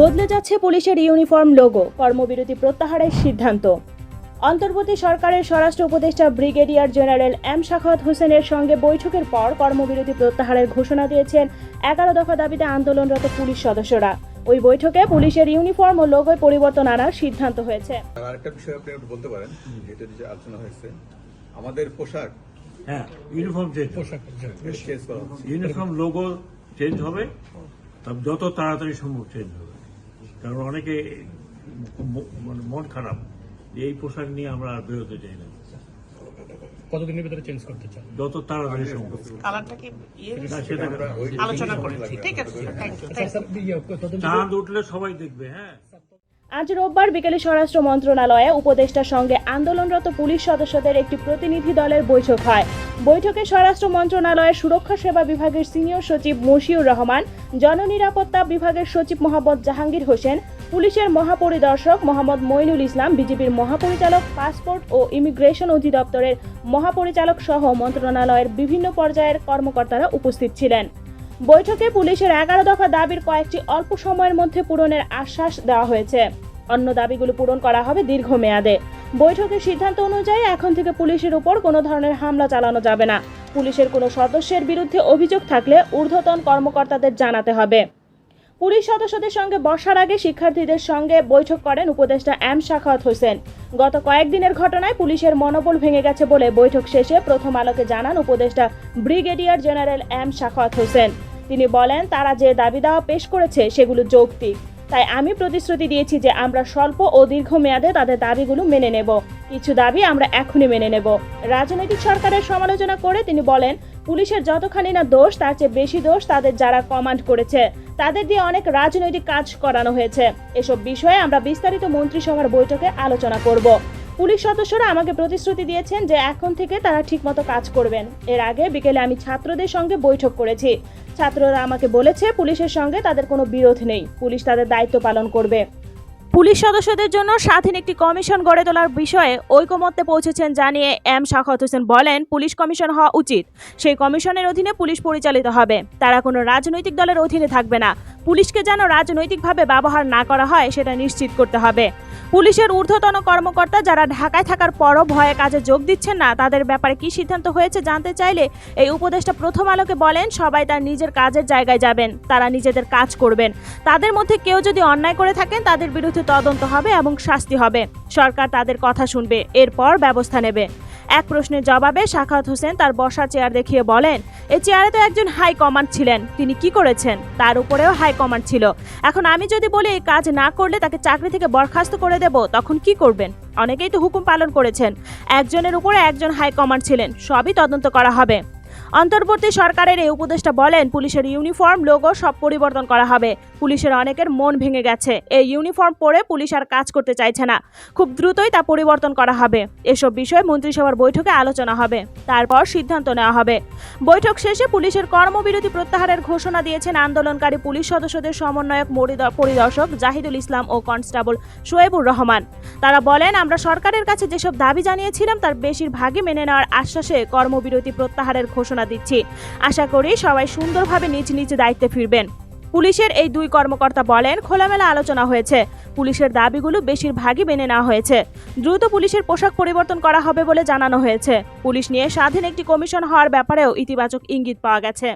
বদলে যাচ্ছে পুলিশের ইউনিফর্ম লোগো কর্মবিরতি প্রত্যাহারের সিদ্ধান্ত। অন্তর্বর্তী সরকারের স্বরাষ্ট্র উপদেষ্টা ব্রিগেডিয়ার জেনারেল এম শাখাত হোসেনের সঙ্গে বৈঠকের পর কর্মবিরতি প্রত্যাহারের ঘোষণা দিয়েছেন এগারো দফা দাবিতে আন্দোলনরত পুলিশ সদস্যরা। ওই বৈঠকে পুলিশের ইউনিফর্ম ও লোগোয় পরিবর্তন আনার সিদ্ধান্ত হয়েছে। আরেকটা বিষয় আপনি একটু বলতে পারেন যেটা যে আলোচনা হয়েছে। আমাদের পোশাক। হ্যাঁ ইউনিফর্ম চেঞ্জ পোশাক হচ্ছে। ইউনিফর্ম লোগো চেঞ্জ হবে। যত তাড়াতাড়ি সম্ভব চেঞ্জ হবে। কারণ অনেকে মানে মন খারাপ এই পোশাক নিয়ে আমরা আর বেরোতে চাই না। কতদিনের ভিতরে চেঞ্জ করতে চান? যত তাড়াতাড়ি সম্ভব। কালারটা কি ইয়ে না, সেটা আলোচনা করেছি। ঠিক আছে থ্যাংক ইউ স্যার স্যার ইয়ে, তদন্ত চাঁদ উঠলে সবাই দেখবে হ্যাঁ। আজ রোববার বিকেলে স্বরাষ্ট্র মন্ত্রণালয়ে উপদেষ্টার সঙ্গে আন্দোলনরত পুলিশ সদস্যদের একটি প্রতিনিধি দলের বৈঠক হয়। বৈঠকে স্বরাষ্ট্র মন্ত্রণালয়ের সুরক্ষা সেবা বিভাগের সিনিয়র সচিব মশিউর রহমান, জননিরাপত্তা বিভাগের সচিব মোহাম্মদ জাহাঙ্গীর হোসেন, পুলিশের মহাপরিদর্শক মোহাম্মদ মইনুল ইসলাম বিজেপির মহাপরিচালক পাসপোর্ট ও ইমিগ্রেশন অধিদপ্তরের মহাপরিচালক সহ মন্ত্রণালয়ের বিভিন্ন পর্যায়ের কর্মকর্তারা উপস্থিত ছিলেন। বৈঠকে পুলিশের এগারো দফা দাবির কয়েকটি অল্প সময়ের মধ্যে পূরণের আশ্বাস দেওয়া হয়েছে। অন্য দাবিগুলো পূরণ করা হবে দীর্ঘমেয়াদে। বৈঠকের সিদ্ধান্ত অনুযায়ী এখন থেকে পুলিশের উপর কোনো ধরনের হামলা চালানো যাবে না। পুলিশের কোনো সদস্যের বিরুদ্ধে অভিযোগ থাকলে ঊর্ধ্বতন কর্মকর্তাদের জানাতে হবে। পুলিশ সদস্যদের সঙ্গে বসার আগে শিক্ষার্থীদের সঙ্গে বৈঠক করেন উপদেষ্টা এম শাখাওয়াত হোসেন। গত কয়েকদিনের ঘটনায় পুলিশের মনোবল ভেঙে গেছে বলে বৈঠক শেষে প্রথম আলোকে জানান উপদেষ্টা brigadier general M Shakhawat Hossain. তিনি বলেন, তারা যে দাবি দাওয়া পেশ করেছে সেগুলো যৌক্তিক। তাই আমি প্রতিশ্রুতি দিয়েছি যে আমরা স্বল্প ও দীর্ঘমেয়াদে তাদের দাবিগুলো মেনে নেব। কিছু দাবি আমরা এখনই মেনে নেব। রাজনৈতিক সরকারের সমালোচনা করে তিনি বলেন, পুলিশের যতখানি না দোষ, তার চেয়ে বেশি দোষ তাদের যারা কমান্ড করেছে। তাদের দিয়ে অনেক রাজনৈতিক কাজ করানো হয়েছে। এসব বিষয়ে আমরা বিস্তারিত মন্ত্রিসভার বৈঠকে আলোচনা করব। পুলিশ সদস্যরা আমাকে প্রতিশ্রুতি দিয়েছেন যে এখন থেকে তারা ঠিকমতো কাজ করবেন। এর আগে বিকেলে আমি ছাত্রদের সঙ্গে বৈঠক করেছি। ছাত্ররা আমাকে বলেছে, পুলিশের সঙ্গে তাদের কোনো বিরোধ নেই। পুলিশ তাদের দায়িত্ব পালন করবে। পুলিশ সদস্যদের জন্য স্বাধীন একটি কমিশন গড়ে তোলার বিষয়ে ঐকমত্যে পৌঁছেছেন জানিয়ে এম শাখাত হোসেন বলেন, পুলিশ কমিশন হওয়া উচিত। সেই কমিশনের অধীনে পুলিশ পরিচালিত হবে। তারা কোনো রাজনৈতিক দলের অধীনে থাকবে না। পুলিশকে যেন রাজনৈতিকভাবে ব্যবহার না করা হয়, সেটা নিশ্চিত করতে হবে। পুলিশের ঊর্ধ্বতন কর্মকর্তা যারা ঢাকায় থাকার পরও ভয়ে কাজে যোগ দিচ্ছেন না, তাদের ব্যাপারে কি সিদ্ধান্ত হয়েছে জানতে চাইলে এই উপদেষ্টা প্রথম আলোকে বলেন, সবাই তার নিজের কাজের জায়গায় যাবেন, তারা নিজেদের কাজ করবেন। তাদের মধ্যে কেউ যদি অন্যায় করে থাকেন, তাদের বিরুদ্ধে তদন্ত হবে এবং শাস্তি হবে। সরকার তাদের কথা শুনবে, এরপর ব্যবস্থা নেবে। এক প্রশ্নের জবাবে শাখাত হোসেন তার বসা চেয়ার দেখিয়ে বলেন, এ চেয়ারে তো একজন হাই কমান্ড ছিলেন, তিনি কি করেছেন? তার উপরেও হাই কমান্ড ছিল। এখন আমি যদি বলি এই কাজ না করলে তাকে চাকরি থেকে বরখাস্ত করে দেব, তখন কি করবেন? অনেকেই তো হুকুম পালন করেছেন। একজনের উপরে একজন হাই কমান্ড ছিলেন, সবই তদন্ত করা হবে। অন্তর্বর্তী সরকারের এই উপদেষ্টা বলেন, পুলিশের ইউনিফর্ম, লোগো সব পরিবর্তন করা হবে। পুলিশের অনেকের মন ভেঙে গেছে। এই ইউনিফর্ম পরে পুলিশ আর কাজ করতে চাইছে না। খুব দ্রুতই তা পরিবর্তন করা হবে। এসব বিষয়ে মন্ত্রিসভার বৈঠকে আলোচনা হবে। তারপর সিদ্ধান্ত নেওয়া হবে। বৈঠক শেষে পুলিশের কর্মবিরতি প্রত্যাহারের ঘোষণা দিয়েছেন আন্দোলনকারী পুলিশ সদস্যদের সমন্বয়ক পরিদর্শক জাহিদুল ইসলাম ও কনস্টেবল শোয়েবুর রহমান। তারা বলেন, আমরা সরকারের কাছে যেসব দাবি জানিয়েছিলাম, তার বেশিরভাগই মেনে নেওয়ার আশ্বাসে কর্মবিরতি প্রত্যাহারের ঘোষণা দিচ্ছি। আশা করি সবাই সুন্দরভাবে নিজ নিজ দায়িত্বে ফিরবেন। পুলিশের এই দুই কর্মকর্তা বলেন, খোলামেলা আলোচনা হয়েছে। পুলিশের দাবিগুলো বেশিরভাগই মেনে নেওয়া হয়েছে। দ্রুত পুলিশের পোশাক পরিবর্তন করা হবে বলে জানানো হয়েছে। পুলিশ নিয়ে স্বাধীন একটি কমিশন হওয়ার ব্যাপারেও ইতিবাচক ইঙ্গিত পাওয়া গেছে।